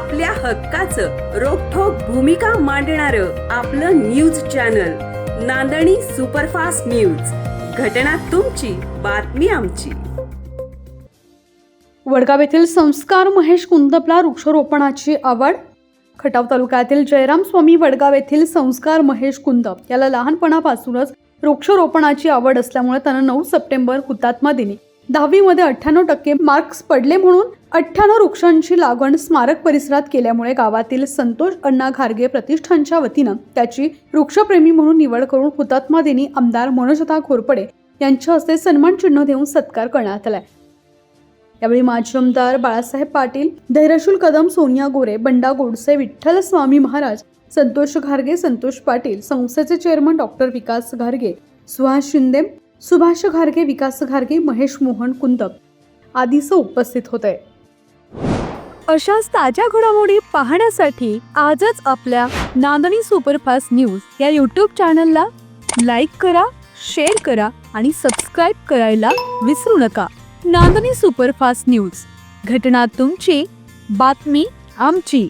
आपल्या हक्काचं रोखोक भूमिका मांडणार आपलं news channel Nandani superfast news. घटना तुमची बातमी आमची. वडगाव येथील संस्कार महेश कुंदपला वृक्षारोपणाची आवड. खटाव तालुक्यातील जयराम स्वामी वडगाव येथील संस्कार महेश कुंदप याला लहानपणापासूनच वृक्षारोपणाची आवड असल्यामुळे त्यानं नऊ सप्टेंबर हुतात्मा दिनी दहावीमध्ये अठ्ठ्याण्णव टक्के मार्क्स पडले म्हणून अठ्ठ्याण्णव वृक्षांची लागवण स्मारक परिसरात केल्यामुळे गावातील संतोष अण्णा घारगे प्रतिष्ठानच्या वतीनं त्याची वृक्षप्रेमी म्हणून निवड करून हुतात्मा दिनी आमदार मनोजता घोरपडे यांच्या हस्ते सन्मान चिन्ह देऊन सत्कार करण्यात आलाय. यावेळी माजी आमदार बाळासाहेब पाटील धैर्यशूल कदम सोनिया गोरे बंडा गोडसे विठ्ठल स्वामी महाराज संतोष घारगे संतोष पाटील संस्थेचे चेअरमन डॉक्टर विकास घारगे सुहास शिंदे सुभाष घारगे विकास घारगे महेश मोहन कुंदक आदीसं उपस्थित होते. अशाच ताज्या घडामोडी पाहण्यासाठी आजच आपल्या नांदणी सुपरफास्ट न्यूज या यूट्यूब चॅनलला लाईक करा शेअर करा आणि सबस्क्राईब करायला विसरू नका. नांदणी सुपरफास्ट न्यूज. घटना तुमची बातमी आमची.